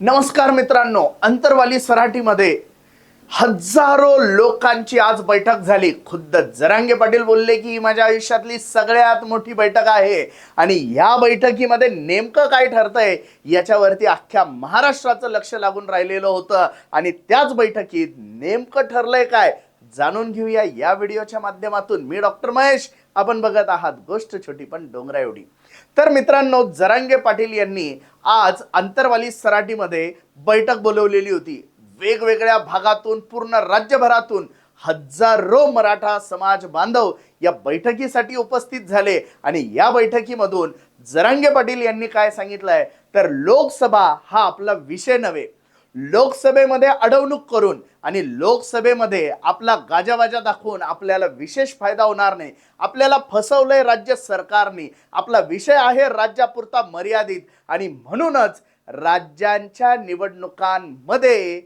नमस्कार मित्रांनो अंतरवाली सराटीमध्ये हजारो लोकांची आज बैठक झाली. खुद्द जरांगे पाटील बोलले की ही माझ्या आयुष्यातली सगळ्यात मोठी बैठक आहे. आणि या बैठकीमध्ये नेमकं काय ठरतंय याच्यावरती अख्ख्या महाराष्ट्राचं लक्ष लागून राहिलेलं होतं. आणि त्याच बैठकीत नेमकं ठरलंय काय जाणून घेऊया या व्हिडिओच्या माध्यमातून. मी डॉक्टर महेश आपण बघत आहात गोष्ट छोटी पण डोंगरा एवढी. तर मित्रांनो जरांगे पाटील यांनी आज अंतरवाली सराटीमध्ये बैठक बोलवलेली होती. वेगवेगळ्या भागातून पूर्ण राज्यभरातून हजारो मराठा समाज बांधव या बैठकीसाठी उपस्थित झाले आणि या बैठकीमधून जरांगे पाटील यांनी काय सांगितलंय? तर लोकसभा हा आपला विषय नव्हे. लोकसभेमध्ये अडवणूक करून आणि लोकसभेमध्ये आपला गाजावाजा दाखवून आपल्याला विशेष फायदा होणार नाही. आपल्याला फसवलंय राज्य सरकारने. आपला विषय आहे राज्यापुरता मर्यादित. आणि म्हणूनच राज्यांच्या निवडणुकांमध्ये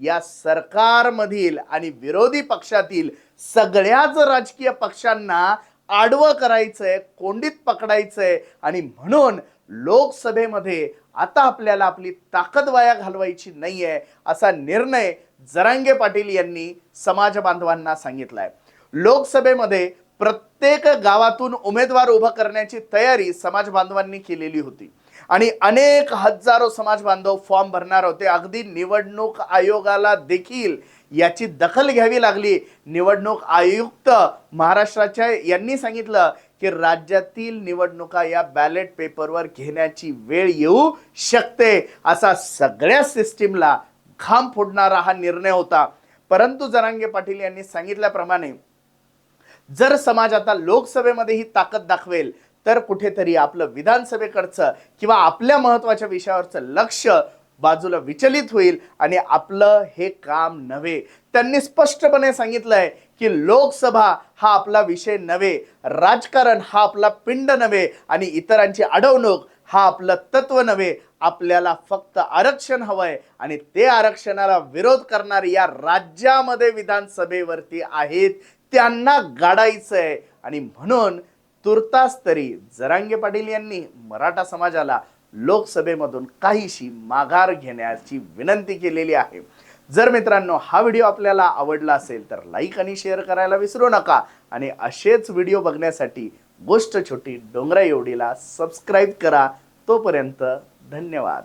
या सरकारमधील आणि विरोधी पक्षातील सगळ्याच राजकीय पक्षांना आडवं करायचंय कोंडीत पकडायचंय. आणि म्हणून लोकसभेमध्ये आता आपल्याला आपली ताकद वाया घालवायची नाहीये असा निर्णय जरांगे पाटील यांनी समाज बांधवांना सांगितलाय. लोकसभेमध्ये प्रत्येक गावातून उमेदवार उभं करण्याची तयारी समाज बांधवांनी केलेली होती. आणि अनेक हजारो समाज बांधव फॉर्म भरणार होते. अगदी निवडणूक आयोगाला देखील याची दखल घ्यावी लागली. निवडणूक आयुक्त महाराष्ट्राच्या यांनी सांगितलं की राज्यातील निवडणुका या बॅलेट पेपरवर घेण्याची वेळ येऊ शकते. असा सगळ्या सिस्टीमला घाम फोडणारा हा निर्णय होता. परंतु जरांगे पाटील यांनी सांगितल्याप्रमाणे जर समाज आता लोकसभेमध्ये ही ताकद दाखवेल तर कुठेतरी आपलं विधानसभेकडचं किंवा आपल्या महत्त्वाच्या विषयावरचं लक्ष बाजूला विचलित होईल आणि आपलं हे काम नव्हे. त्यांनी स्पष्टपणे सांगितलंय की लोकसभा हा आपला विषय नव्हे राजकारण हा आपला पिंड नव्हे आणि इतरांची अडवणूक हा आपलं तत्व नव्हे. आपल्याला फक्त आरक्षण हवंय आणि ते आरक्षणाला विरोध करणारे या राज्यामध्ये विधानसभेवरती आहेत. त्यांना गाडायचं आहे आणि म्हणून तुर्तास तरी जरांगे पाटील यांनी मराठा समाजाला लोकसभेमधून काहीशी माघार घेण्याची विनंती केलेली आहे. जर मित्रांनो हा व्हिडिओ आपल्याला आवडला असेल तर लाईक आणि शेअर करायला विसरू नका. आणि असेच व्हिडिओ बघण्यासाठी गोष्ट छोटी डोंगरा एवढीला सबस्क्राईब करा. तोपर्यंत धन्यवाद.